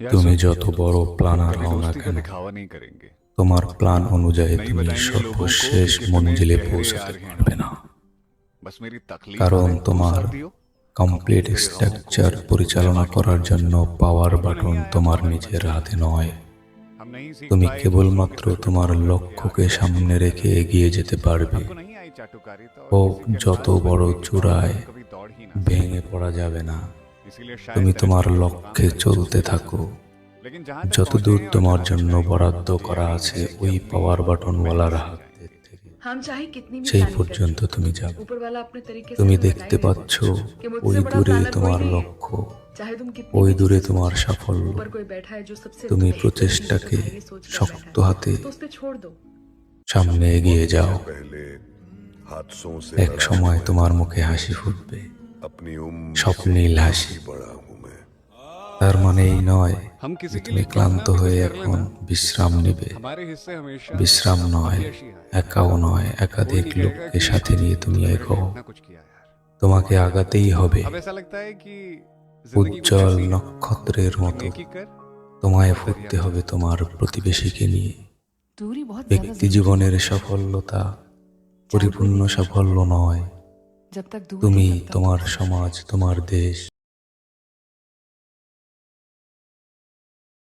তুমি যত বড় প্ল্যানার হও না কেন তোমার প্ল্যান অনুযায়ী তুমি সর্বশেষ মঞ্জিলে পৌঁছাতে পারবে না। কারণ তোমার কমপ্লিট স্ট্রাকচার পরিচালনা করার জন্য পাওয়ার বাটন তোমার নিজের হাতে নয়। তুমি কেবলমাত্র তোমার লক্ষ্যকে সামনে রেখে এগিয়ে যেতে পারবে। ও যত বড় চূড়ায় ভেঙে পড়া যাবে না। তুমি তোমার লক্ষ্যে চলতে থাকো। যতদূর তোমার জন্য বরাদ্দ করা আছে ওই পাওয়ার বাটনওয়ালার হাত সেই পর্যন্ত তুমি যাও তুমি দেখতে পাচ্ছ ওই দূরে তোমার লক্ষ্য। ওই দূরে তোমার সাফল্য। তুমি প্রচেষ্টাকে শক্ত হাতে সামনে এগিয়ে যাও। এক সময় তোমার মুখে হাসি ফুটবে। স্বপ্নীল হাসি তার মানে এই নয় যে তুমি ক্লান্ত হয়ে এখন বিশ্রাম নেবে। বিশ্রাম নয় একাও নয় একাধিক লোককে সাথে নিয়ে তুমি এগো। তোমাকে আগাতেই হবে। উজ্জ্বল নক্ষত্রের মতো তোমায় ফুটতে হবে তোমার প্রতিবেশীকে নিয়ে। ব্যক্তি জীবনের সাফল্যতা পরিপূর্ণ সাফল্য নয়। তুমি তোমার সমাজ তোমার দেশ